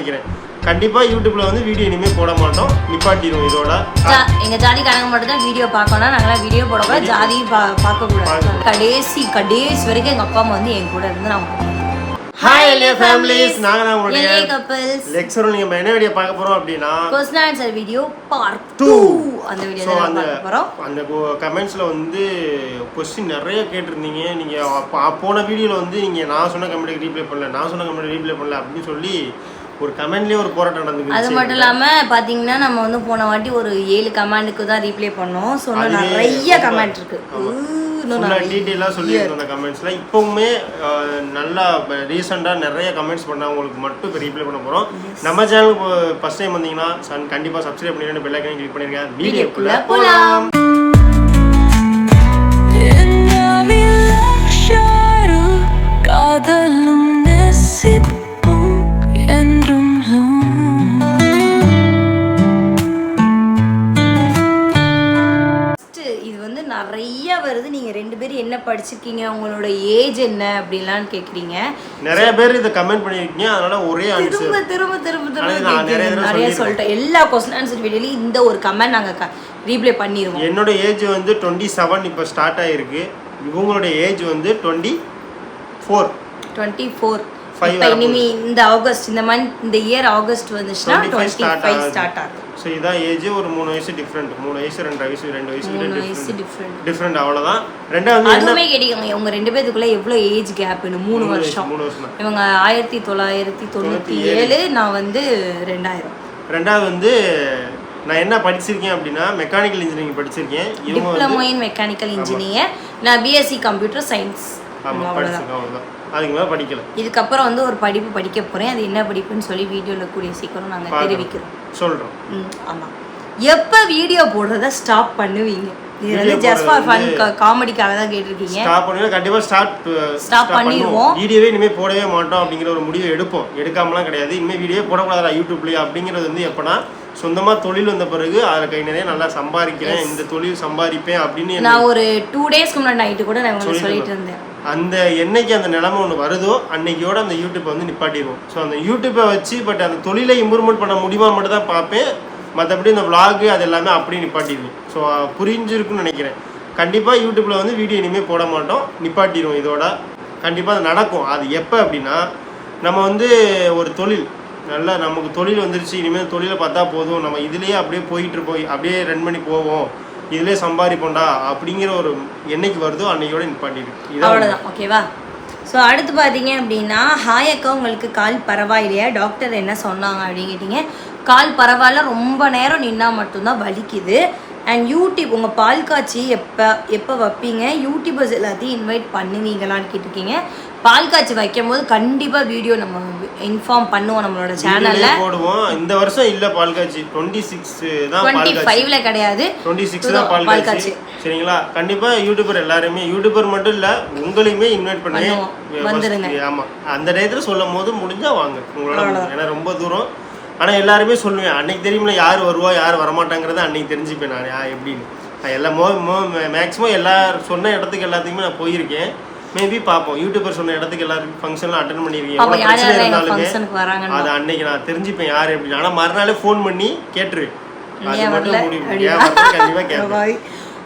நினைக்கிறேன் கண்டிப்பா யூடியூப்ல வந்து வீடியோ இனிமே போட மாட்டோம். நிப்பாட்டிடுவோம் இதோட. எங்க ஜாதிக்காரங்க மட்டும் தான் வீடியோ பார்க்கணும் நாங்களாம் வீடியோ போடக்கூடாது ஜாதியும் பா பார்க்க கூடாது கடைசி கடைசி வரைக்கும் எங்க அப்பா அம்மா வந்து என் கூட இருந்து நான் ஹாய் ஃபேமிலிஸ் நாங்க உங்களுடைய கப்பல்ஸ் லெக்சரும் நீங்க என்ன வீடியோ பார்க்க போறோம் ஆன்சர் வீடியோ பார்ட் Two. 2 அந்த வீடியோ தான் அந்த பார்க்க போறோம். அந்த கமெண்ட்ஸ்ல வந்து கொஸ்டின் நிறைய கேட்டிருந்தீங்க. நீங்க போன வீடியோல வந்து நீங்க நான் சொன்ன கமெண்ட்டுக்கு ரீப்ளை பண்ணல நான் சொன்ன கமெண்ட் ரீப்ளை பண்ணல அப்படின்னு சொல்லி ஒரு கமெண்ட்லயே ஒரு போராட்டம் அது நடந்துச்சு மட்டும் இல்லாம பாத்தீங்கன்னா நம்ம வந்து போன வாட்டி ஒரு ஏழு கமெண்ட்டுக்கு தான் ரீப்ளே பண்ணோம். ஸோ நிறைய கமெண்ட் இருக்கு. டீட்டெயிலாக சொல்லியிருந்தோம் அந்த கமெண்ட்ஸில் இப்போவுமே நல்லா ரீசெண்டாக நிறைய கமெண்ட்ஸ் பண்ணவங்களுக்கு மட்டும் இப்போ ரீப்ளை பண்ண போகிறோம் நம்ம சேனலுக்கு ஃபஸ்ட் டைம் வந்தீங்கன்னா கண்டிப்பாக சப்ஸ்கிரைப் பண்ணிட்டு பெல் ஐக்கனை கிளிக் வீடியோக்குள்ளே வீடியோக்குள்ள என்ன படிச்சிருக்கீங்க? உங்களோட ஏஜ் என்ன? அப்படின்லாம் கேக்குறீங்க. நிறைய பேர் இதை கமெண்ட் பண்ணியிருக்கீங்க அதனால ஒரே ஆன்சர் திரும்ப திரும்ப திரும்ப திரும்ப நிறைய. சொல்லிட்டேன். எல்லா கொஸ்டின் ஆன்சர் வீடியோலையும் இந்த ஒரு கமெண்ட் நாங்க ரீப்ளே பண்ணிடுவோம் என்னோட ஏஜ் வந்து டுவெண்ட்டி செவன் இப்போ ஸ்டார்ட் ஆகிருக்கு இவங்களுடைய ஏஜ் வந்து டுவெண்ட்டி ஃபோர் டுவெண்ட்டி ஃபோர் வரப்போகுது. இனிமே இந்த ஆகஸ்ட் இந்த மந்த் இந்த இயர் ஆகஸ்ட் வந்துச்சுன்னா 25 டுவெண்ட்டி ஃபைவ். ஸ்டார்ட் ஆகுது. ஸோ இதான் ஏஜ் ஒரு மூணு வயசு டிஃப்ரெண்ட் மூணு வயசு ரெண்டு வயசு ரெண்டு வயசு மூணு வயசு டிஃப்ரெண்ட் டிஃப்ரெண்ட் அவ்வளோதான் ரெண்டாவது அதுவுமே கேட்டீங்க உங்க ரெண்டு பேத்துக்குள்ள எவ்வளவு ஏஜ் கேப்னு மூணு வருஷம். மூணு வருஷம் இவங்க ஆயிரத்தி தொள்ளாயிரத்தி தொண்ணூத்தி ஏழு. நான் வந்து ரெண்டாயிரம். ரெண்டாவது வந்து நான் என்ன படிச்சிருக்கேன் அப்படின்னா மெக்கானிக்கல் இன்ஜினியரிங் படிச்சிருக்கேன். இவங்க டிப்ளமோ இன் மெக்கானிக்கல் இன்ஜினியர் நான் பிஎஸ்சி கம்ப்யூட்டர் சயின்ஸ் ஆமாம் அவ்வளோதான் அதுக்கு மேலே படிக்கல. இதுக்கப்புறம் வந்து ஒரு படிப்பு படிக்க போறேன். அது என்ன படிப்புன்னு சொல்லி வீடியோல கூடிய சீக்கிரம் நாங்க. தெரிவிக்கிறோம். சொல்கிறோம் ம், ஆமா. எப்ப வீடியோ போடுறத ஸ்டாப் பண்ணுவீங்க? இது வந்து ஜஸ்ட் ஃபார் ஃபன் காமெடிக்காக தான் கேட்டிருக்கீங்க. ஸ்டாப் பண்ணுவோம் கண்டிப்பாக ஸ்டார்ட் Stop பண்ணிடுவோம். வீடியோவே இனிமேல் போடவே மாட்டோம் அப்படிங்கிற ஒரு முடிவை எடுப்போம். எடுக்காமலாம் கிடையாது. இனிமேல் வீடியோ போடக்கூடாதா யூடியூப்லேயே அப்படிங்கிறது வந்து எப்போனா சொந்தமாக தொழில் வந்த பிறகு அதில் கை நிறைய நல்லா சம்பாதிக்கிறேன். இந்த தொழில் சம்பாதிப்பேன் அப்படின்னு நான் ஒரு டூ டேஸ்க்கு முன்னாடி நைட்டு கூட நான் சொல்லிட்டு இருந்தேன். அந்த என்னைக்கு அந்த நிலைமை ஒன்று வருதோ அன்னைக்கோட அந்த யூடியூப்பை வந்து நிப்பாட்டிடுவோம். ஸோ அந்த யூடியூப்பை வச்சு பட் அந்த தொழிலை இம்ப்ரூவ்மெண்ட் பண்ண முடியுமா மட்டும் தான் பார்ப்பேன். மற்றபடி இந்த vlog அது எல்லாமே அப்படியே நிப்பாட்டிடுவோம் ஸோ புரிஞ்சிருக்குன்னு நினைக்கிறேன். கண்டிப்பாக யூடியூப்பில் வந்து வீடியோ இனிமேல் போட மாட்டோம். நிப்பாட்டிடுவோம் இதோட. கண்டிப்பாக அது நடக்கும். அது எப்போ அப்படின்னா நம்ம வந்து ஒரு தொழில். நல்லா நமக்கு தொழில் வந்துருச்சு இனிமேல் தொழிலை பார்த்தா போதும். நம்ம இதுலேயே அப்படியே போயிட்டு போய் அப்படியே ரன் பண்ணி போவோம். இதுலேயே சம்பாதிப்போம்டா அப்படிங்கிற ஒரு என்னைக்கு வருதோ அன்னையோட நிப்பாட்டிடு. இதான் அவ்வளோதான் ஓகேவா ஸோ அடுத்து பார்த்தீங்க அப்படின்னா ஹாயக்கா உங்களுக்கு கால் பரவாயில்லையா? டாக்டர் என்ன சொன்னாங்க அப்படின்னு கேட்டிங்க. கால் பரவாயில்ல ரொம்ப நேரம் நின்னா மட்டும்தான் வலிக்குது. அண்ட் யூடியூப் உங்கள் பால் காய்ச்சி எப்போ எப்போ வைப்பீங்க? யூடியூபர்ஸ் எல்லாத்தையும் இன்வைட் பண்ணுவீங்களான்னு கேட்டிருக்கீங்க. பால் காய்ச்சி வைக்கும் போது கண்டிப்பாக வீடியோ நம்ம இன்ஃபார்ம் பண்ணுவோம் நம்மளோட சேனலில் போடுவோம். இந்த வருஷம் இல்ல பால் காட்சி டுவெண்ட்டி சிக்ஸ் தான் டுவெண்ட்டி காட்சி ஃபைவ்ல கிடையாது. டுவெண்ட்டி சிக்ஸ் தான் பால் காட்சி சரிங்களா? கண்டிப்பா யூடியூபர் எல்லாருமே யூடியூபர் மட்டும் இல்ல உங்களையுமே இன்வைட் பண்ணி. வந்துருங்க. ஆமா. அந்த டயத்துல சொல்லும் போது முடிஞ்சா வாங்க. உங்களோட ஏன்னா ரொம்ப தூரம். ஆனா எல்லாருமே சொல்லுவேன் அன்னைக்கு தெரியுமில்ல யார் வருவா யார் வரமாட்டாங்கிறத அன்னைக்கு தெரிஞ்சுப்பேன் நான். யா- எப்படின்னு. நான் எல்லா மோ மேக்ஸிமம் எல்லா சொன்ன இடத்துக்கு எல்லாத்துக்குமே நான் போயிருக்கேன். மேபி பார்ப்போம். யூடியூபர் சொன்ன இடத்துக்கு எல்லாரும் ஃபங்க்ஷன்லாம் அட்டன் பண்ணியிருக்கேன் எவ்வளோ பிரச்சனை இருந்தாலுமே அது அன்னைக்கு நான் தெரிஞ்சுப்பேன் யார் எப்படி ஆனா மறுநாளே ஃபோன் பண்ணி கேட்டுரு அது ஏன் மட்டும் வரல? முடிவு. அப்படியா? ஏன் வரல? கண்டிப்பா கேட்பேன்.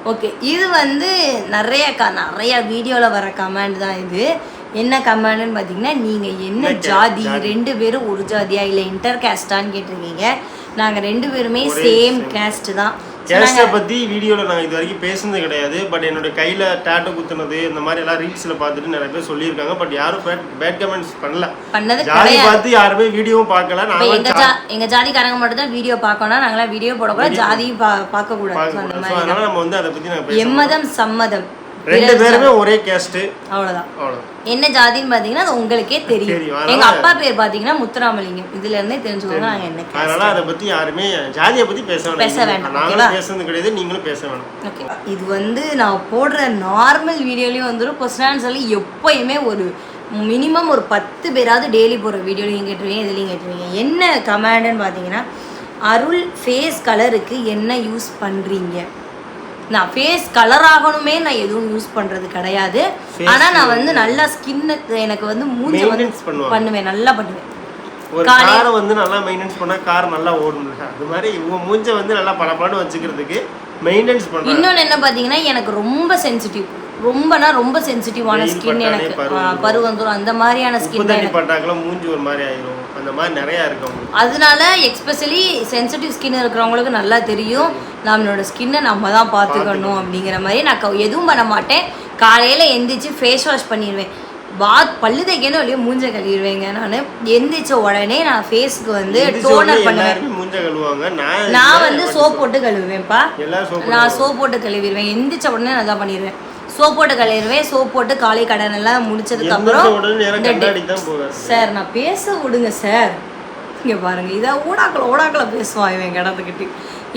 ஓகே இது வந்து நிறைய க நிறைய வீடியோவில் வர கமெண்ட் தான் இது. என்ன கமெண்ட்னு பார்த்தீங்கன்னா நீங்கள் என்ன ஜாதி? ரெண்டு பேரும் ஒரு ஜாதியா? இல்லை இன்டர் கேஸ்டான்னு கேட்டிருக்கீங்க. நாங்கள் ரெண்டு பேருமே சேம். கேஸ்ட் தான். So, கேஸ்டை நாங்க- பத்தி வீடியோல நான் இது வரைக்கும் பேசுனது கிடையாது. பட் என்னோட கையில டேட்டு குத்துனது இந்த மாதிரி எல்லாம் ரீல்ஸ்ல பார்த்துட்டு நிறைய பேர் சொல்லியிருக்காங்க. பட் யாரும் பேட் கமெண்ட்ஸ் பண்ணல. பண்ணது கிடையாது. பார்த்து யாருமே வீடியோவும் பார்க்கல. இப்போ நான் எங்க ஜா எங்க ஜாதிக்காரங்க மட்டும் தான் வீடியோ பார்க்கணும் நாங்களாம் வீடியோ போடக்கூடாது ஜாதியும் பா பார்க்க கூடாது So, அந்த பார்க்க மாதிரி அதனால நம்ம வந்து அதை நான் பேச எம்மதம் சம்மதம். ரெண்டு பேருமே ஒரே கேஸ்ட் அவ்வளவுதான். என்ன ஜாதின்னு பார்த்தீங்கன்னா அது உங்களுக்கே தெரியும். எங்க அப்பா பேர் பார்த்தீங்கன்னா முத்துராமலிங்கம் இதுல இருந்தே தெரிஞ்சுக்கோங்க நாங்க என்ன. அதனால அதை பத்தி யாருமே ஜாதியை பத்தி பேச பேச வேண்டாம், நாங்களும்? பேசுனது கிடையாது நீங்களும் பேச வேணாம். ஓகே. இது வந்து நான் போடுற நார்மல் வீடியோலையும் வந்துடும் கொஸ்டின் ஆன்சர்ல எப்பயுமே ஒரு மினிமம் ஒரு பத்து பேராவது டெய்லி போடுற வீடியோலையும் கேட்டுருவீங்க இதுலையும் கேட்டுருவீங்க. என்ன கமெண்டுன்னு பார்த்தீங்கன்னா அருள் ஃபேஸ் கலருக்கு என்ன யூஸ் பண்ணுறீங்க நான் ஃபேஸ் கலர் ஆகணுமே நான் எதுவும் யூஸ் பண்ணுறது கிடையாது. ஆனால் நான் வந்து நல்லா ஸ்கின்னு எனக்கு வந்து மூஞ்சி வந்து. பண்ணுவேன் நல்லா பண்ணுவேன். ஒரு காரை வந்து நல்லா மெயின்டெனன்ஸ் பண்ணா கார் நல்லா ஓடும்ல அது மாதிரி இவங்க மூஞ்ச வந்து நல்லா பளபளன்னு வச்சுக்கிறதுக்கு மெயின்டெனன்ஸ் பண்றாங்க இன்னொன்று என்ன பார்த்தீங்கன்னா எனக்கு ரொம்ப சென்சிட்டிவ் ரொம்பனா ரொம்ப சென்சிட்டிவான ஸ்கின் எனக்கு. பரு ஆ, பரு வந்துடும் அந்த மாதிரியான ஸ்கின் பட்டாக்கெல்லாம் மூஞ்சி ஒரு மாதிரி ஆயிரும். அந்த மாதிரி நிறைய இருக்கு அவங்களுக்கு. அதனால எக்ஸ்பெஷலி சென்சிட்டிவ் ஸ்கின் இருக்கிறவங்களுக்கு நல்லா தெரியும். நம்மளோட ஸ்கின்னை நம்ம தான் பார்த்துக்கணும் அப்படிங்கிற மாதிரி நான் எதுவும் பண்ண மாட்டேன். காலையில் எந்திரிச்சு ஃபேஸ் வாஷ் பண்ணிடுவேன் பாத் பல்லு தைக்கணும் இல்லையோ மூஞ்ச கழுவிடுவேங்க நான். எந்திரிச்ச உடனே நான் ஃபேஸ்க்கு வந்து டோனர் பண்ணுவேன் நான் வந்து சோப் போட்டு கழுவுவேன்ப்பா. நான் சோப் போட்டு கழுவிடுவேன். எந்திரிச்ச உடனே நான் தான் பண்ணிடுவேன் சோப் போட்டு கழுவிடுவேன். சோப் போட்டு காலை கடன் எல்லாம் முடிச்சதுக்கு அப்புறம் சார் நான் பேச விடுங்க சார் இங்கே பாருங்க. இதை ஊடாக்கல ஊடாக்கல பேசுவான் இவன் கிடந்துக்கிட்டு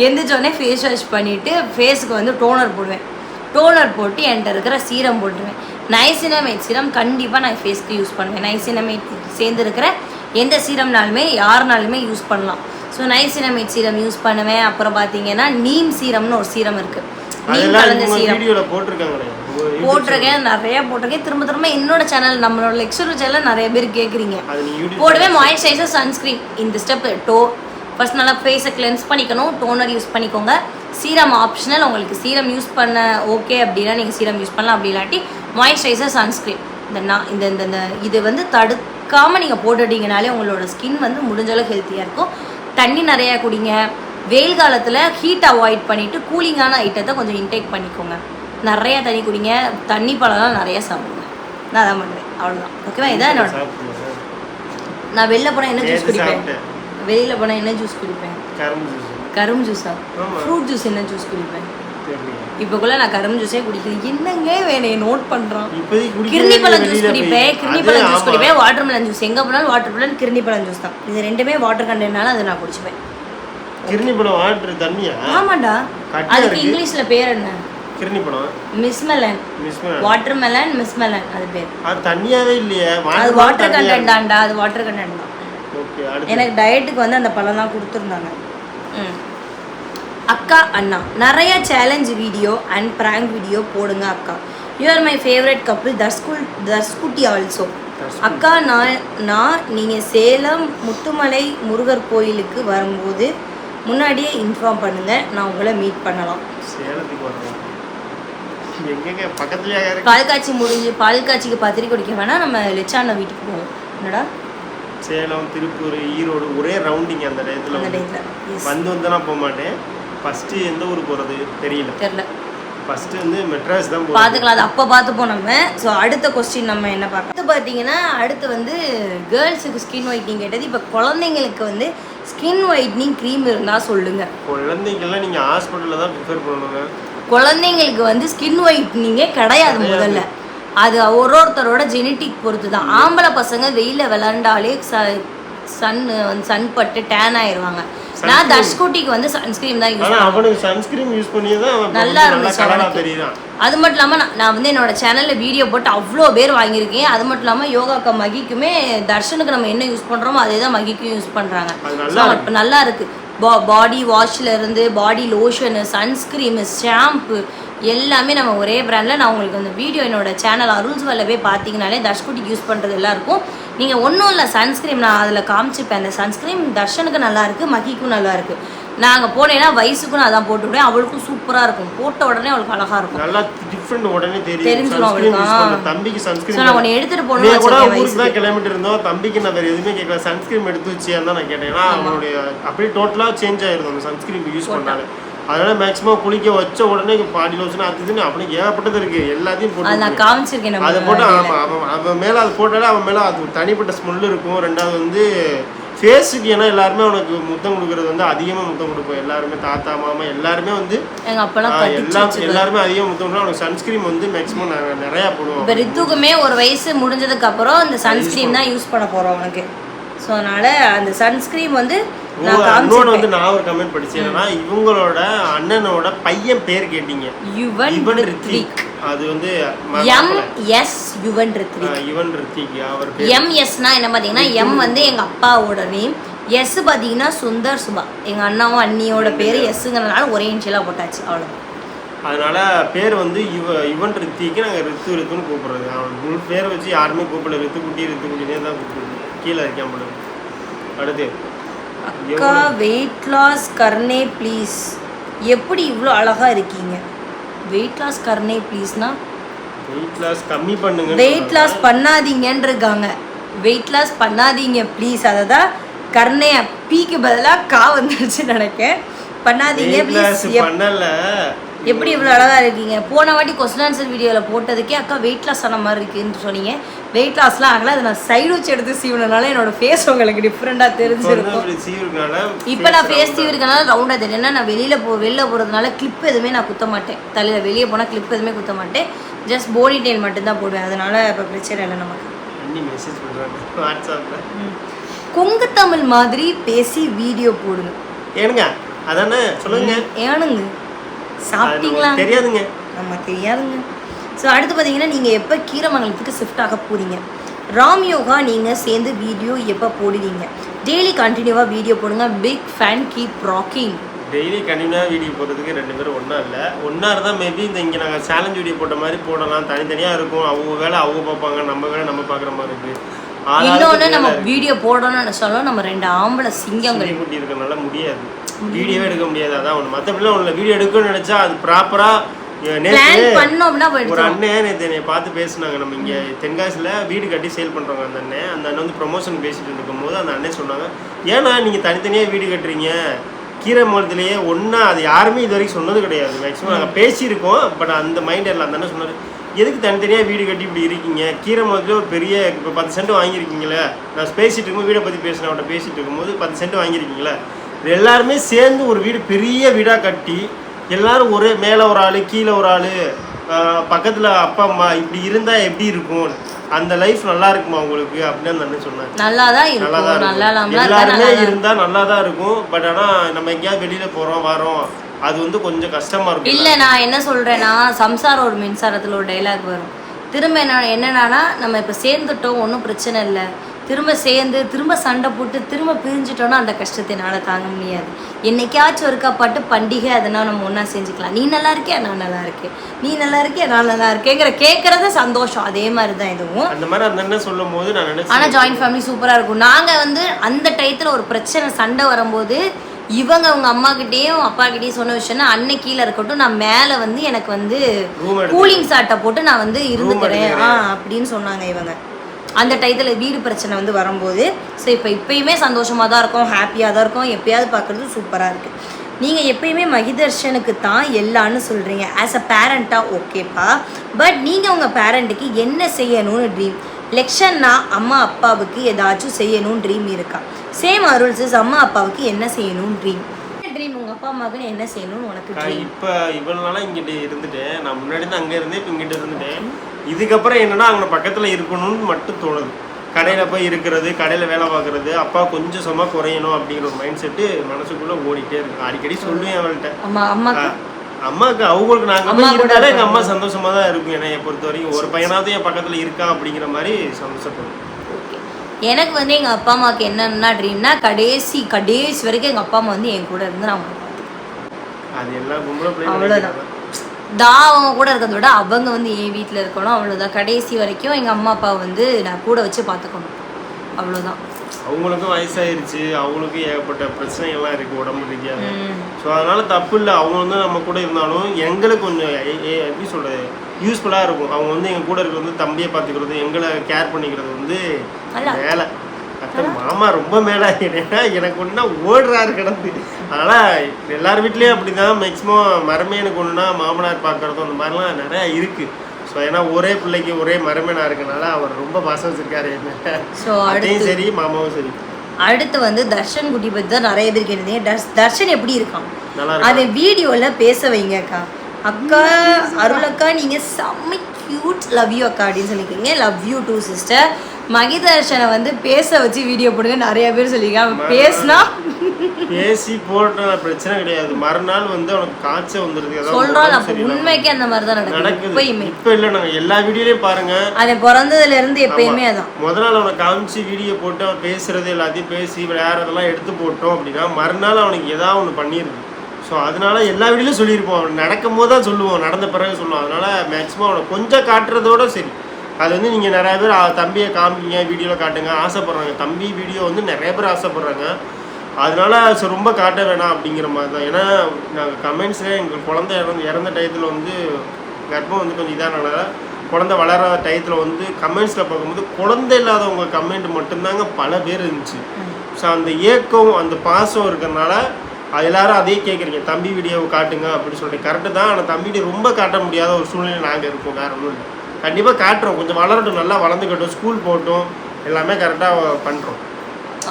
எந்திரிச்சோடனே ஃபேஸ் வாஷ் பண்ணிவிட்டு ஃபேஸுக்கு வந்து டோனர் போடுவேன். டோனர் போட்டு என்கிட்ட இருக்கிற சீரம் போட்டுருவேன். நைசினமேட் சீரம் கண்டிப்பாக நான் ஃபேஸ்க்கு யூஸ் பண்ணுவேன். நைசினமேட் சேர்ந்து இருக்கிற எந்த சீரம்னாலுமே யாருனாலுமே யூஸ் பண்ணலாம். ஸோ நைசினமேட் சீரம் யூஸ் பண்ணுவேன். அப்புறம் பார்த்தீங்கன்னா நீம் சீரம்னு ஒரு சீரம் இருக்குது நீம் கலந்த சீரம் போட்டிருக்கேன் நிறைய போட்டிருக்கேன். திரும்ப திரும்ப என்னோட சேனல் நம்மளோட லெக்சர் சேனல் நிறைய பேர் கேட்குறீங்க போடுவேன் மாய்ஸ்சரைசர் சன்ஸ்க்ரீன் இந்த ஸ்டெப் டோ ஃபர்ஸ்ட் நல்லா ஃபேஸை கிளென்ஸ் பண்ணிக்கணும். டோனர் யூஸ் பண்ணிக்கோங்க. சீரம் ஆப்ஷனல் உங்களுக்கு சீரம் யூஸ் பண்ண ஓகே அப்படின்னா நீங்கள் சீரம் யூஸ் பண்ணலாம். அப்படி இல்லாட்டி மாய்ஸ்சரைசர் சன்ஸ்க்ரீன் இந்த நான் இந்த இந்த இது வந்து தடுக்காமல் நீங்கள் போட்டுட்டீங்கனாலே உங்களோட ஸ்கின் வந்து முடிஞ்ச அளவுக்கு ஹெல்த்தியாக இருக்கும். தண்ணி நிறையா குடிங்க. வெயில் காலத்தில் ஹீட் அவாய்ட் பண்ணிவிட்டு கூலிங்கான ஐட்டத்தை கொஞ்சம் இன்டேக் பண்ணிக்கோங்க. நிறைய தண்ணி குடிங்க. தண்ணி பழம்லாம் நிறைய சாப்பிடுங்க. நான் அதான் பண்ணுவேன். அவ்வளோதான் ஓகேவா இதான் என்னோட நான் வெளில போனால் என்ன ஜூஸ் குடிப்பேன். வெளியில போனால் என்ன ஜூஸ் குடிப்பேன்? கரும்பு ஜூஸ். ஃப்ரூட் ஜூஸ் என்ன ஜூஸ் குடிப்பேன்? தெரியல. இப்போக்குள்ள நான் கரும்பு ஜூஸே குடிக்கிறேன் என்னங்க வேணும் நோட் பண்ணுறான் கிருணி பழம் ஜூஸ். குடிப்பேன். கிருணி பழம் ஜூஸ். குடிப்பேன். வாட்டர் மெலன் ஜூஸ் எங்கே போனாலும் வாட்டர் மெலன் கிருணி பழம் ஜூஸ் தான். இது ரெண்டுமே வாட்டர் கண்டென்ட்னால அதை நான் குடிச்சுப்பேன். கிருணி பழம் வாட்டர் தண்ணியா? கட்டியா அதுக்கு. இங்கிலீஷ்ல பேர் என்ன? கிருணி பழம் மிஸ் மெலன் மிஸ் பண்ண வாட்டர் மெலன் மிஸ் மெலன் அது பேர். அது தண்ணியாவே இல்லையே. அது வாட்டர் கண்டென்ட் தான்டா அது வாட்டர் கண்டென்ட் தான். ஓகே அடுத்து. எனக்கு டயட்டுக்கு வந்து அந்த பழம்லாம் கொடுத்துருந்தாங்க. ம். அக்கா அண்ணா நிறைய challenge video and prank video போடுங்க அக்கா. You are my favourite couple தஸ்குல் தஸ்குட்டி ஆல்சோ அக்கா நான் நான் நீங்கள் சேலம் முத்துமலை முருகர் கோயிலுக்கு வரும்போது முன்னாடியே இன்ஃபார்ம் பண்ணுங்கள் நான் உங்களை மீட் பண்ணலாம். சேலத்துக்கு வரணும் எங்கெங்க பக்கத்துலயா பால் முடிஞ்சு பால் காட்சிக்கு பத்திரிக்கை குடிக்க வேணால் நம்ம லெச்சான வீட்டுக்கு போவோம். என்னடா? சேலம் திருப்பூர் ஈரோடு ஒரே ரவுண்டிங் அந்த டயத்துல வந்து. வந்து போக மாட்டேன். ஃபர்ஸ்ட் எந்த ஊர் போறது தெரியல. தெரில ஃபர்ஸ்ட் வந்து மெட்ராஸ் தான் பார்த்துக்கலாம் அது அப்போ பார்த்துப்போம் நம்ம. ஸோ அடுத்த கொஸ்டின் நம்ம என்ன அடுத்து பார்த்தீங்கன்னா அடுத்து வந்து கேர்ள்ஸுக்கு ஸ்கின் ஒயிட்னிங் கேட்டது. இப்போ குழந்தைங்களுக்கு வந்து ஸ்கின் ஒயிட்னிங் க்ரீம் இருந்தால் சொல்லுங்கள் குழந்தைங்கெல்லாம் நீங்க ஹாஸ்பிட்டல்ல தான் ப்ரிஃபர் பண்ணணுங்க. குழந்தைங்களுக்கு வந்து ஸ்கின் ஒயிட்னிங்கே கிடையாது முதல்ல. அது ஒரு ஒருத்தரோட ஜெனட்டிக் பொறுத்து தான் ஆம்பளை பசங்க வெயிலில் விளாண்டாலே ச சன் சன் பட்டு டேன் ஆயிடுவாங்க நான் தஷ்குட்டிக்கு வந்து சன்ஸ்கிரீம் தான் யூஸ் அவனுக்கு சன்ஸ்கிரீன் யூஸ் பண்ணி தான் நல்லா இருந்துச்சு அது மட்டும் இல்லாமல் நான் வந்து என்னோட சேனலில் வீடியோ போட்டு அவ்வளோ பேர் வாங்கியிருக்கேன். அது மட்டும் இல்லாமல் யோகாக்கா மகிக்குமே தர்ஷனுக்கு நம்ம என்ன யூஸ் பண்ணுறோமோ அதே தான் மகிக்கும் யூஸ் பண்ணுறாங்க நல்லா இப்போ நல்லா இருக்கு. பா பாடி வாஷ்லேருந்து பாடி லோஷனு சன்ஸ்கிரீமு ஷாம்பு எல்லாமே நம்ம ஒரே ப்ராண்டில் நான் உங்களுக்கு அந்த வீடியோ என்னோடய சேனல் அருள்ஸ் வல்ல போய் பார்த்தீங்கனாலே தஷ்குட்டிக்கு யூஸ் பண்ணுறது எல்லாம் இருக்கும் நீங்கள் ஒன்றும் இல்லை சன்ஸ்கிரீம் நான் அதில் காமிச்சிப்பேன். அந்த சன்ஸ்கிரீம் தர்ஷனுக்கு நல்லாயிருக்கு மகிக்கும் நல்லாயிருக்கு நாங்கள் போனேன்னா வயசுக்கும் நான் அதான் போட்டு விடுவேன் அவளுக்கும் சூப்பராக இருக்கும். போட்ட உடனே அவளுக்கு அழகாக இருக்கும். நல்லா டிஃப்ரெண்ட் உடனே தெரியும். சன்ஸ்கிரீன் யூஸ் அவளுக்கு. தம்பிக்கு சன்ஸ்கிரீன் நான் உன்னை எடுத்துகிட்டு நீ போகணும்னு கூட ஊருக்கு தான் கிளம்பிட்டு இருந்தோம் தம்பிக்கு நான் வேற எதுவுமே கேட்கல சன்ஸ்கிரீம் எடுத்து வச்சியான்னு தான் நான் கேட்டேன். ஏன்னா அவனுடைய அப்படியே டோட்டலா சேஞ்ச் ஆயிருக்கும் அந்த சன்ஸ்கிரீம் யூஸ் பண்ணாலே. அதனால மேக்ஸிமம் குளிக்க வச்ச உடனே பாடி லோஷன் அது இதுன்னு ஏகப்பட்டது இருக்கு. எல்லாத்தையும் போட்டு நான் காமிச்சிருக்கேன் அதை போட்டு அவன் அவன் மேல அது போட்டாலே அவன் மேல அது தனிப்பட்ட ஸ்மெல் இருக்கும். ரெண்டாவது வந்து ஃபேஸுக்கு ஏன்னா எல்லாருமே அவனுக்கு முத்தம் கொடுக்கறது வந்து அதிகமா முத்தம் கொடுப்போம். எல்லாருமே தாத்தா மாமா எல்லாருமே வந்து எல்லாம். எல்லாருமே அதிகமாக முத்தம் கொடுப்போம் அவனுக்கு சன்ஸ்கிரீம் வந்து மேக்ஸிமம் நாங்கள் நிறையா இப்போ போடுவோம் ரித்துக்குமே ஒரு வயசு முடிஞ்சதுக்கு அப்புறம் இந்த சன்ஸ்கிரீம் தான் யூஸ் பண்ண போறோம் அவனுக்கு. ஸோ அதனால அந்த சன்ஸ்கிரீம் வந்து நான் இன்னொன்று வந்து நான் ஒரு கமெண்ட் படிச்சேன் என்னன்னா இவங்களோட அண்ணனோட பையன் பேர் கேட்டீங்க. யுவன் இவன் ரித்விக் அது வந்து எம். எஸ் யுவன் ரித்விக் ஆஹ், இவன் ரித்திக் அவர் எம் எஸ்னா என்ன பார்த்தீங்கன்னா எம் வந்து எங்க அப்பாவோட நேம் எஸ் பார்த்தீங்கன்னா சுந்தர் சுபா. எங்க அண்ணாவும் அண்ணியோட பேர் எஸ்ஸுங்கிறதுனால ஒரே இன்ஷியலாக போட்டாச்சு அவ்வளோ அதனால பேர் வந்து இவ இவன் ரித்திக்கு நாங்கள் ரித்து ரித்துன்னு கூப்பிடுறது. அவன் முழு பேரை வச்சு யாருமே கூப்பிடல. ரித்து குட்டி ரித்து குட்டினே தான் கூப்பிடுறது. கீழே இருக்கேன் போல அடுத்து. அக்கா வெயிட் லாஸ் கர்னே ப்ளீஸ் எப்படி இவ்வளோ அழகா இருக்கீங்க? வெயிட் லாஸ் கர்னே ப்ளீஸ்னா வெயிட் லாஸ் கம்மி பண்ணுங்க வெயிட் லாஸ் பண்ணாதீங்கன்னு இருக்காங்க வெயிட் லாஸ் பண்ணாதீங்க ப்ளீஸ் அதை தான் கர்ணே பீக்கு பதிலாக கா வந்துருச்சு நினைக்கேன். பண்ணாதீங்க ப்ளீஸ் பண்ணல. எப்படி இவ்வளோ அழகா இருக்கீங்க? போன வாட்டி கொஸ்டின் ஆன்சர் வீடியோவில் போட்டதுக்கே அக்கா வெயிட் லாஸ் ஆன மாதிரி இருக்குன்னு சொன்னீங்க. வெயிட் லாஸ்லாம் ஆகல. அதை நான் சைடு வச்சு எடுத்து சீவனனால என்னோட ஃபேஸ் உங்களுக்கு டிஃப்ரெண்ட்டாக தெரிஞ்சிருக்கும். இப்போ நான் ஃபேஸ் தீவு இருக்கனால ரவுண்டாக தெரியும். ஏன்னா நான் வெளியில் போ வெளில போகிறதுனால கிளிப் எதுவுமே நான் குத்த மாட்டேன். தலையில் வெளியே போனால் கிளிப் எதுவுமே குத்த மாட்டேன். ஜஸ்ட் போடி டெயில் மட்டும்தான் போடுவேன். அதனால இப்போ பிரச்சனை இல்லை நமக்கு. கொங்கு தமிழ் மாதிரி பேசி வீடியோ போடுங்க. ஏனுங்க அதானே? சொல்லுங்க. ஏனுங்க? சாப்பிட்டீங்களா? தெரியாதுங்க. நம்ம தெரியாதுங்க. ஸோ அடுத்து பார்த்தீங்கன்னா நீங்கள் எப்போ கீரமங்கலத்துக்கு ஷிஃப்ட் ஆக போகிறீங்க ராம் யோகா நீங்கள் சேர்ந்து வீடியோ எப்போ போடுவீங்க? டெய்லி கண்டினியூவாக வீடியோ போடுங்க. Big fan keep rocking daily கண்டினியூவாக வீடியோ போடுறதுக்கு ரெண்டு பேரும் ஒன்றா இல்லை. ஒன்றா இருந்தால் மேபி இந்த இங்கே நாங்கள் சேலஞ்ச் வீடியோ போட்ட மாதிரி போடலாம். தனித்தனியாக இருக்கும். அவங்க வேலை அவங்க பார்ப்பாங்க. நம்ம வேலை நம்ம பார்க்குற மாதிரி இருக்கு. ஆளாளுக்கு இன்னொன்று நம்ம. வீடியோ போடணும்னு நினச்சாலும் நம்ம ரெண்டு ஆம்பளை சிங்கங்கள். சிங்கி குட்டி இருக்கறனால முடியாது. வீடியோவே எடுக்க முடியாது. அதான் ஒன்று மற்றபடிலாம் ஒன்று வீடியோ எடுக்கணும்னு நினச்சா அது ப்ராப்பராக ஒரு அண்ணன் நேற்று என்னை பார்த்து பேசுனாங்க. நம்ம இங்கே தென்காசியில் வீடு கட்டி சேல் பண்ணுறவங்க அந்த அண்ணன் அந்த அண்ணன் வந்து ப்ரொமோஷன் பேசிட்டு இருக்கும்போது அந்த அண்ணன் சொன்னாங்க ஏன்னா நீங்கள் தனித்தனியாக வீடு கட்டுறீங்க. கீரை மூலத்திலேயே ஒன்றா அது யாருமே இது வரைக்கும் சொன்னது கிடையாது. மேக்ஸிமம் நாங்கள் பேசியிருக்கோம். பட் அந்த மைண்ட் இல்லை அந்த அண்ணன் சொன்னார் எதுக்கு தனித்தனியாக வீடு கட்டி இப்படி இருக்கீங்க? கீரை மூலத்தில் ஒரு பெரிய இப்போ பத்து சென்ட் வாங்கியிருக்கீங்களே நான் பேசிட்டு இருக்கும்போது வீடை பற்றி பேசினேன் அவட்ட பேசிட்டு இருக்கும்போது பத்து சென்ட் வாங்கியிருக்கீங்களே எல்லாருமே சேர்ந்து ஒரு வீடு பெரிய வீடாக கட்டி எல்லாரும் ஒரே மேலே ஒரு ஆள் கீழே ஒரு ஆள் பக்கத்தில் அப்பா அம்மா இப்படி இருந்தால் எப்படி இருக்கும்? அந்த லைஃப் நல்லா இருக்குமா உங்களுக்கு? அப்படின்னு அந்த சொன்னாங்க நல்லா தான் நல்லா தான் எல்லாருமே நல்லா தான் இருந்தா நல்லா தான் இருக்கும். பட் ஆனா நம்ம எங்கேயாவது வெளியில போறோம் வரோம் அது வந்து கொஞ்சம் கஷ்டமா இருக்கும் இல்லை நான் என்ன சொல்கிறேன்னா சம்சாரம் ஒரு மின்சாரத்தில் ஒரு டைலாக் வரும். திரும்ப என்ன என்னன்னா நம்ம இப்போ சேர்ந்துட்டோம் ஒன்றும் பிரச்சனை இல்லை. திரும்ப சேர்ந்து திரும்ப சண்டை போட்டு திரும்ப பிரிஞ்சிட்டோம்னா அந்த கஷ்டத்தை என்னால் தாங்க முடியாது. என்னைக்காச்சும் ஒருக்கா பாட்டு பண்டிகை அதனால் நம்ம ஒன்றா செஞ்சுக்கலாம். நீ நல்லா இருக்கியா? நான் நல்லா இருக்கேன். நீ நல்லா இருக்கியா? நான் நல்லா இருக்கேங்கிற கேட்குறது சந்தோஷம். அதே மாதிரி தான் இதுவும். அந்த மாதிரி அந்த அண்ணன் சொல்லும் போது நான் ஆனால் ஜாயின்ட் ஃபேமிலி சூப்பராக இருக்கும். நாங்கள் வந்து அந்த டயத்தில் ஒரு பிரச்சனை சண்டை வரும்போது இவங்க அவங்க அம்மா கிட்டேயும் அப்பா கிட்டேயும் சொன்ன விஷயம்னா அன்னை கீழே இருக்கட்டும் நான் மேலே வந்து எனக்கு வந்து கூலிங் சாட்டை போட்டு நான் வந்து இருந்துக்கிறேன். ஆ. அப்படின்னு சொன்னாங்க இவங்க. அந்த டயத்தில் வீடு பிரச்சனை வந்து வரும்போது ஸோ இப்போ இப்பயுமே சந்தோஷமாக தான் இருக்கோம் ஹாப்பியாக தான் இருக்கோம் எப்பயாவது பார்க்குறது சூப்பராக இருக்குது நீங்கள் எப்பயுமே மகிதர்ஷனுக்கு தான் எல்லான்னு சொல்கிறீங்க ஆஸ் அ பேரண்ட்டாக ஓகேப்பா பட் நீங்கள் உங்கள் பேரண்ட்டுக்கு என்ன செய்யணும்னு ட்ரீம் லெக்ஷன்னா அம்மா அப்பாவுக்கு ஏதாச்சும் செய்யணும்னு ட்ரீம் இருக்கா? சேம் அருள்ஸஸ் அம்மா அப்பாவுக்கு என்ன செய்யணும்னு ட்ரீம் ட்ரீம் உங்கள் அப்பா அம்மாவுக்கு என்ன செய்யணும்னு உனக்கு ட்ரீம் இப்போ இவ்வளவு நாளா இங்கிட்ட இருந்துட்டேன் நான் முன்னாடி தான் அங்க இருந்தேன் இப்போ இங்கிட்ட இருந்துட்டேன் இதுக்கப்புறம் என்னன்னா அவங்க பக்கத்துல இருக்கணும்னு மட்டும் தோணுது. கடையில போய் இருக்கிறது கடையில வேலை பார்க்கறது அப்பா கொஞ்சம் சும்மா குறையணும் அப்படிங்கிற ஒரு மைண்ட் செட்டு மனசுக்குள்ள ஓடிட்டே இருக்கு. அடிக்கடி சொல்லுவேன் அவள்கிட்ட. அம்மா அம்மாக்கு அம்மாக்கு அவங்களுக்கு நாங்க அம்மா போய் கூட இருந்தாலே எங்க அம்மா இருப்பாங்க. சந்தோஷமா தான் இருக்கும். என்னைய பொறுத்த வரைக்கும் ஒரு பையனாவது என் பக்கத்துல இருக்கா அப்படிங்கிற மாதிரி சந்தோஷப்படும். எனக்கு வந்து எங்கள் அப்பா அம்மாவுக்கு என்னென்ன ட்ரீம்னா கடைசி கடைசி வரைக்கும் எங்கள் அப்பா அம்மா வந்து என் கூட இருந்து நான். அது எல்லா பொம்பளை தா அவங்க கூட இருக்கிறத விட அவங்க வந்து என் வீட்டில் இருக்கணும். அவ்வளோதான் கடைசி வரைக்கும் எங்கள் அம்மா அப்பா வந்து நான் கூட வச்சு பார்த்துக்கணும். அவ்வளோதான் அவங்களுக்கும் வயசாயிருச்சு அவங்களுக்கும் ஏகப்பட்ட பிரச்சனைகள்லாம் இருக்கு உடம்பு ரீதியாக. ஸோ அதனால தப்பு இல்லை. அவங்க வந்து நம்ம கூட இருந்தாலும் எங்களுக்கு கொஞ்சம் எப்படி சொல்றது யூஸ்ஃபுல்லாக இருக்கும். அவங்க வந்து எங்கள் கூட இருக்கிறது வந்து தம்பியை பார்த்துக்கிறது எங்களை கேர் பண்ணிக்கிறது வந்து. மேலே அத்தனை மாமா ரொம்ப மேலே ஏன்னா எனக்கு ஒன்றுனா ஓடுறாரு கிடந்து. அதனால் எல்லார் வீட்லேயும் அப்படி தான் மேக்ஸிமம் மருமையனுக்கு ஒன்றுனா மாமனார் பார்க்குறதும் அந்த மாதிரிலாம் நிறையா இருக்குது ஸோ ஏன்னா ஒரே பிள்ளைக்கு ஒரே மருமனாக இருக்கனால அவர் ரொம்ப பாசம் வச்சிருக்காரு. என்ன ஸோ அடுத்து சரி மாமாவும் சரி. அடுத்து வந்து தர்ஷன் குட்டி பற்றி தான் நிறைய பேர் கேட்டீங்க தர்ஷ் தர்ஷன் எப்படி இருக்கான்? அதை வீடியோவில் பேச வைங்க அக்கா. அக்கா அருள் அக்கா நீங்கள் செம்ம க்யூட் லவ் யூ அக்கா அப்படின்னு சொல்லியிருக்கீங்க லவ் யூ டூ சிஸ்டர் மகிதர்ஷனை வந்து பேச வச்சு வீடியோ போடுங்க. நிறைய பேர் சொல்லியிருக்காங்க. அவன் பேசினா பேசி போட்ட பிரச்சனை கிடையாது. மறுநாள் வந்து அவனுக்கு காய்ச்சல் வந்துருது. உடம்பு அப்போ. உண்மைக்கு அந்த மாதிரி தான் நடக்குது. இப்பயுமே இப்ப இல்ல நாங்க எல்லா வீடியோலயும் பாருங்க. அவன் பிறந்ததுல இருந்து எப்பயுமே அதான். முத நாள் அவனை காமிச்சு வீடியோ போட்டு அவன் பேசுறது எல்லாத்தையும் பேசி விளையாடுறதெல்லாம் எடுத்து போட்டோம் அப்படின்னா மறுநாள் அவனுக்கு ஏதாவது ஒன்று பண்ணியிருக்கு ஸோ அதனால எல்லா வீடியோலையும் சொல்லியிருப்போம். அவன் நடக்கும் போது தான் சொல்லுவோம். நடந்த பிறகு சொல்லுவோம். அதனால மேக்ஸிமம் அவனை கொஞ்சம் காட்டுறதோட சரி. அது வந்து நீங்கள் நிறைய பேர் தம்பியை காமிங்க வீடியோவில் காட்டுங்க ஆசைப்பட்றாங்க. தம்பி வீடியோ வந்து நிறைய பேர் ஆசைப்பட்றாங்க. அதனால ரொம்ப காட்ட வேணாம் அப்படிங்கிற மாதிரி தான். ஏன்னா நாங்கள் கமெண்ட்ஸில் எங்கள் குழந்தை இறந்து இறந்த டயத்தில் வந்து கர்ப்பம் வந்து கொஞ்சம் இதானனால குழந்தை வளர டயத்தில் வந்து கமெண்ட்ஸில் பார்க்கும்போது குழந்தை இல்லாதவங்க கமெண்ட் மட்டும்தாங்க பல பேர் இருந்துச்சு. ஸோ அந்த ஏக்கம் அந்த பாசம் இருக்கிறனால அது எல்லாரும் அதே கேட்குறீங்க. தம்பி வீடியோவை காட்டுங்க அப்படின்னு சொல்லிட்டு. கரெக்டு தான். ஆனால் தம்பி வீடியோ ரொம்ப காட்ட முடியாத ஒரு சூழ்நிலை நாங்கள் இருக்கோம். வேற ஒன்றும் இல்லை. கண்டிப்பாக காட்டுறோம். கொஞ்சம் வளரட்டும். நல்லா வளர்ந்துக்கட்டும். ஸ்கூல் போட்டோம் எல்லாமே கரெக்டாக பண்ணுறோம்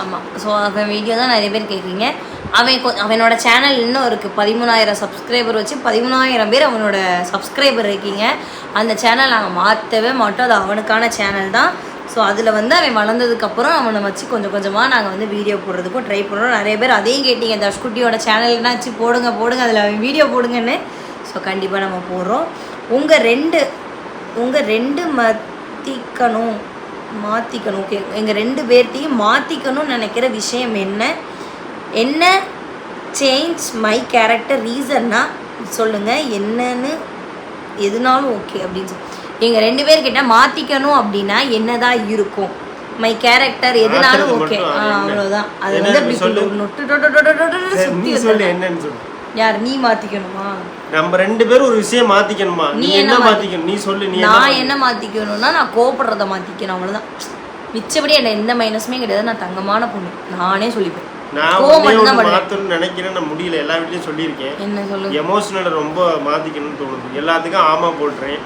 ஆமாம் ஸோ அவன் வீடியோ தான் நிறைய பேர் கேட்குறீங்க அவன் கொ- அவனோட சேனல் இன்னும் இருக்குது பதிமூணாயிரம் சப்ஸ்கிரைபர் வச்சு பதிமூணாயிரம் பேர் அவனோட சப்ஸ்கிரைபர் இருக்கீங்க. அந்த சேனல் நாங்கள் மாற்றவே மாட்டோம். அது அவனுக்கான சேனல் தான். ஸோ அதில் வந்து அவன் வளர்ந்ததுக்கப்புறம் அவனை வச்சு கொஞ்சம் கொஞ்சமாக நாங்கள் வந்து வீடியோ போடுறதுக்கும் ட்ரை பண்ணுறோம் நிறைய பேர் அதையும் கேட்டீங்க. தஷ்குட்டியோட சேனல்னாச்சு போடுங்க போடுங்க. அதில் அவன் வீடியோ போடுங்கன்னு. ஸோ கண்டிப்பாக நம்ம போடுறோம். உங்கள் ரெண்டு உங்கள் ரெண்டு மத்திக்கணும் மாற்றிக்கணும் ஓகே. எங்கள் ரெண்டு பேர்த்தையும் மாற்றிக்கணும்னு நினைக்கிற விஷயம் என்ன? என்ன சேஞ்ச் மை கேரக்டர் ரீசன்னா சொல்லுங்கள் என்னன்னு எதுனாலும் ஓகே அப்படின்னு சொல்லி எங்கள் ரெண்டு பேர்கிட்ட மாற்றிக்கணும் அப்படின்னா என்னதான் இருக்கும்? மை கேரக்டர் எதுனாலும் ஓகே? அவ்வளோதான் அது வந்து அப்படி சொல்லு. யார் நீ மாற்றிக்கணுமா நம்ம ரெண்டு பேரும் ஒரு விஷயம் மாத்திக்கணுமா? நீ என்ன என்ன மாத்தி- மாத்திக்கணும்? நீ சொல்லு நீ நான் என்ன மாற்றிக்கணும்னா நான் கோபப்படுறத மாற்றிக்கணும் அவ்வளோதான் மிச்சபடி என்ன எந்த மைனஸுமே கிடையாது. நான் தங்கமான பொண்ணு. நானே சொல்லிப்பேன். நான். மாத்தணும்னு நினைக்கிறேன். நான் முடியல. எல்லா வீட்லயும் சொல்லியிருக்கேன். என்ன சொல்லு? எமோஷனலை ரொம்ப மாத்திக்கணும்னு தோணுது. எல்லாத்துக்கும் ஆமா போடுறேன்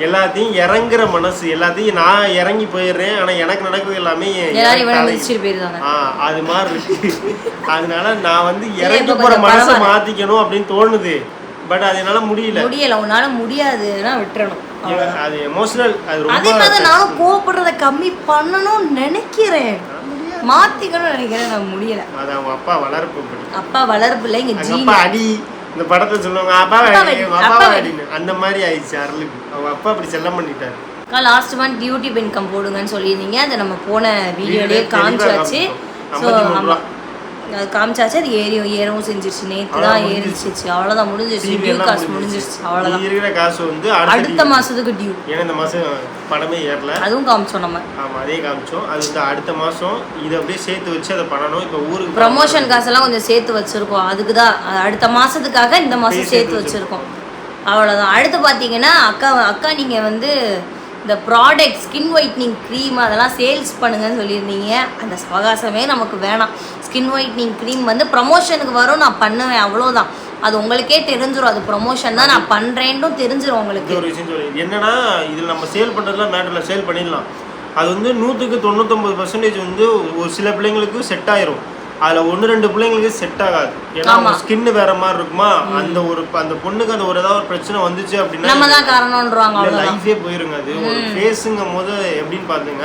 எல்லாத்தையும் இறங்குற மனசு எல்லாத்தையும் நான் இறங்கி போயிடுறேன். ஆனா எனக்கு நடக்கிறது எல்லாமே அது மாதிரி இருக்கு அதனால நான் வந்து இறங்கி போற மனசை. மாத்திக்கணும் அப்படின்னு தோணுது. பட் அது என்னால முடியல. முடியல. உன்னால முடியாதுன்னா விட்டுறணும். அது எமோஷனல் அது அதே மாதிரி நானும் கோவப்படுறத கம்மி பண்ணணும்னு நினைக்கிறேன். மாத்திக்கணும்னு நினைக்கிறேன். நான் முடியல. அது அவங்க அப்பா வளர்ப்பு அப்பா வளர்ப்புல இங்க அவங்க ஜீனி. அப்பா அடி இந்த படத்தை சொல்லுவாங்க அப்பா அப்பா. அடின்னு அந்த மாதிரி ஆயிடுச்சு அருளுக்கு அவங்க அப்பா அப்படி செல்லம் பண்ணிட்டாரு. லாஸ்ட் மந்த் யூடியூப் இன்கம் போடுங்கன்னு சொல்லியிருந்தீங்க. அதை நம்ம போன வீடியோலயே காமிச்சாச்சு. ஸோ 53 ஆமா. அது காமிச்சாச்சு அது ஏறியும் ஏறவும் செஞ்சிருச்சு. நேற்று தான் ஏறிச்சிச்சு. அவ்வளோதான் முடிஞ்சிருச்சு. டியூ காசு முடிஞ்சிருச்சு. அவ்வளோதான் இருக்கிற காசு வந்து அடுத்த மாசத்துக்கு டியூ ஏன்னா இந்த மாசம் படமே ஏறல. அதுவும் காமிச்சோம் நம்ம. ஆமா அதே காமிச்சோம். அது வந்து அடுத்த மாசம் இதை அப்படியே சேர்த்து வச்சு அதை பண்ணணும். இப்போ ஊருக்கு ப்ரமோஷன் காசெல்லாம் கொஞ்சம் சேர்த்து வச்சிருக்கோம். அதுக்கு தான் அடுத்த மாசத்துக்காக இந்த மாசம் சேர்த்து சேர்த்து வச்சிருக்கோம். அவ்வளோதான் அடுத்து பார்த்தீங்கன்னா அக்கா அக்கா நீங்கள் வந்து இந்த ப்ராடக்ட் ஸ்கின் ஒயிட்னிங் க்ரீம் அதெல்லாம் சேல்ஸ் பண்ணுங்கன்னு சொல்லியிருந்தீங்க. அந்த சவகாசமே நமக்கு வேணாம். ஸ்கின் ஒயிட்னிங் க்ரீம் வந்து ப்ரமோஷனுக்கு வரும் நான் பண்ணுவேன் அவ்வளோதான் அது உங்களுக்கே தெரிஞ்சிரும். அது ப்ரமோஷன் தான் நான் பண்ணுறேன்ட்டும் தெரிஞ்சிரும் உங்களுக்கு. ஒரு விஷயம் சொல்லி என்னன்னா இதில் நம்ம சேல் பண்ணுறதுலாம் மேட்டரில் சேல் பண்ணிடலாம். அது வந்து நூற்றுக்கு தொண்ணூத்தொம்பது பர்சன்டேஜ் வந்து ஒரு சில பிள்ளைங்களுக்கு செட் ஆயிரும். அதில் ஒன்று ரெண்டு பிள்ளைங்களுக்கு செட் ஆகாது. ஏன்னா. ஸ்கின் வேற மாதிரி இருக்குமா? அந்த ஒரு அந்த பொண்ணுக்கு அந்த ஒரு ஏதாவது ஒரு பிரச்சனை வந்துச்சு அப்படின்னா நம்ம தான் காரணம்ன்றவாங்க அவ்வளோதான் லைஃபே போயிருங்க அது. ஒரு ஃபேஸுங்கும் போது எப்படின்னு பாத்துங்க.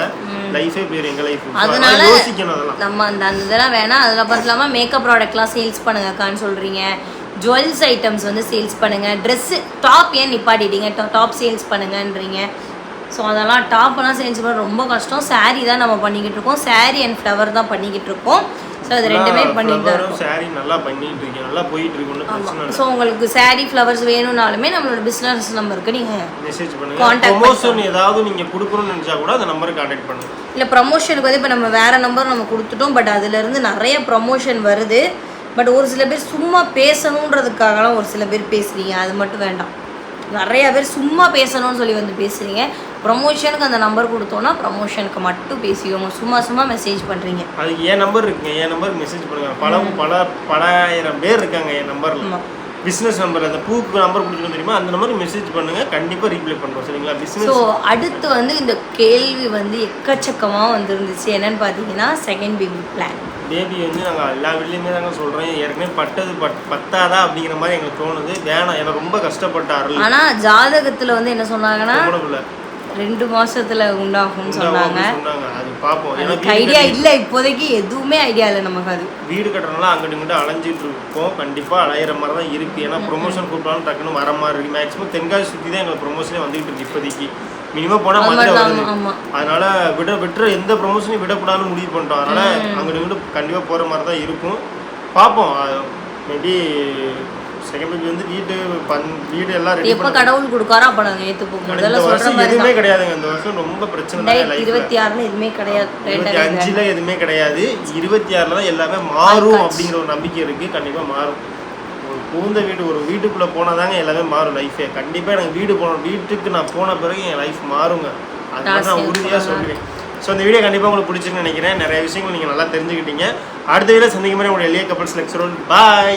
லைஃபே போயிரும் எங்க லைஃப் அதனால யோசிக்கணும் அதெல்லாம். நம்ம அந்த அந்த இதெல்லாம் வேணாம். அதில் பார்த்து இல்லாமல் மேக்கப் ப்ராடக்ட்லாம் சேல்ஸ் பண்ணுங்கக்கான்னு சொல்கிறீங்க ஜுவல்ஸ் ஐட்டம்ஸ் வந்து சேல்ஸ் பண்ணுங்கள் ட்ரெஸ்ஸு டாப் ஏன் நிப்பாட்டிட்டீங்க? டாப் சேல்ஸ் பண்ணுங்கன்றீங்க. ஸோ அதெல்லாம் டாப்லாம் சேல்ஸ் பண்ண ரொம்ப கஷ்டம். Saree தான் நம்ம பண்ணிக்கிட்டு இருக்கோம். Saree அண்ட் ஃப்ளவர் தான் பண்ணிக்கிட்டு இருக்கோம். ஸோ அது ரெண்டுமே பண்ணிட்டு இருக்கோம். சாரி நல்லா பண்ணிட்டு இருக்கேன் நல்லா போயிட்டு இருக்கு ஸோ உங்களுக்கு saree ஃப்ளவர்ஸ் வேணும்னாலுமே நம்மளோட பிஸ்னஸ் நம்பருக்கு நீங்கள் மெசேஜ் பண்ணுங்க. Contact ப்ரொமோஷன் ஏதாவது நீங்க கொடுக்கணும்னு நினைச்சா கூட அந்த நம்பருக்கு கான்டாக்ட் பண்ணுங்க. இல்லை ப்ரமோஷனுக்கு வந்து இப்போ நம்ம வேற நம்பர் நம்ம கொடுத்துட்டோம் பட் அதுலேருந்து நிறைய ப்ரமோஷன் வருது. பட் ஒரு சில பேர் சும்மா பேசணுன்றதுக்காகலாம் ஒரு சில பேர் பேசுறீங்க. அது மட்டும் வேண்டாம். நிறைய பேர் சும்மா பேசணும்னு சொல்லி வந்து பேசுறீங்க. ப்ரமோஷனுக்கு அந்த நம்பர் கொடுத்தோன்னா ப்ரமோஷனுக்கு மட்டும் பேசிக்கோங்க. சும்மா சும்மா மெசேஜ் பண்ணுறீங்க அதுக்கு என் நம்பர் இருக்குங்க. என் நம்பர் மெசேஜ் பண்ணுங்க. பல பல பலாயிரம் பேர் இருக்காங்க என் நம்பர்ல ஆமா. பிசினஸ் நம்பர் அந்த பூக்கு நம்பர் கொடுத்துருக்கோம் தெரியுமா? அந்த நம்பருக்கு மெசேஜ் பண்ணுங்க. கண்டிப்பா ரீப்ளை பண்றோம் சரிங்களா? ஸோ பிசினஸ் அடுத்து வந்து இந்த கேள்வி வந்து எக்கச்சக்கமாக வந்துருந்துச்சு. என்னன்னு பார்த்தீங்கன்னா செகண்ட் பேபி பிளான் பேபி வந்து நாங்கள் எல்லா வீட்லேயுமே தாங்க சொல்கிறோம் ஏற்கனவே பட்டது பட் பத்தாதா அப்படிங்கிற மாதிரி எங்களுக்கு தோணுது. வேணாம் எனக்கு ரொம்ப கஷ்டப்பட்ட அருள். ஆனால் ஜாதகத்தில் வந்து என்ன சொன்னாங்கன்னா ரெண்டு மாசத்துல உண்டாகும்னு சொன்னாங்க. அது பார்ப்போம் வீடு ஐடியா இல்லை இப்போதைக்கு எதுவுமே ஐடியா இல்லை நமக்கு அது. வீடு கட்டுறதுனால அங்கிட்டு இங்கிட்டு அலைஞ்சிட்டு இருக்கோம் கண்டிப்பாக அலையிற மாதிரி தான் இருக்குது ஏன்னா ப்ரொமோஷன் கூப்பிட்டாலும் டக்குன்னு வர மாதிரி இருக்குது மேக்ஸிமம் தென்காசி சுற்றி தான் எங்களுக்கு ப்ரொமோஷனே வந்துகிட்டு இருக்கு இப்போதைக்கு. மினிமம் போனால் மதுரை வருது. அதனால விட விட்டுற எந்த ப்ரொமோஷனையும் விடக்கூடாதுன்னு முடிவு பண்ணிட்டோம். அதனால அங்கிட்டு இங்கிட்டு கண்டிப்பாக போகிற மாதிரி தான் இருக்கும். பார்ப்போம். மேபி செகண்ட் பேபி வந்து வீடு பண் வீடு எல்லாம் ரெடி எப்போ கடவுள் கொடுக்காரோ அப்போ நாங்கள் ஏற்றுப்போம் முதல்ல சொல்கிற மாதிரி எதுவுமே கிடையாதுங்க. இந்த வருஷம் ரொம்ப பிரச்சனை தான் லைஃப்ல இருபத்தி ஆறுல எதுவுமே கிடையாது. இருபத்தி அஞ்சுல எதுவுமே கிடையாது. இருபத்தி ஆறுல தான் எல்லாமே மாறும். அப்படிங்கிற ஒரு நம்பிக்கை இருக்கு. கண்டிப்பா மாறும். புகுந்த வீடு ஒரு வீட்டுக்குள்ள போனாதாங்க எல்லாமே மாறும். லைஃபே கண்டிப்பா எனக்கு வீடு போகணும் வீட்டுக்கு நான் போன பிறகு என் லைஃப் மாறுங்க. அது மட்டும் நான் ராசியா உறுதியா போனா. சொல்லுவேன் ஸோ இந்த வீடியோ கண்டிப்பா உங்களுக்கு பிடிச்சிருக்குன்னு நினைக்கிறேன். நிறைய விஷயங்கள் நீங்க நல்லா தெரிஞ்சுக்கிட்டீங்க. அடுத்த வீடியோ சந்திக்கும் மாதிரி உங்களுடைய எளிய கப்பல்ஸ் லெக்சரோல் பாய்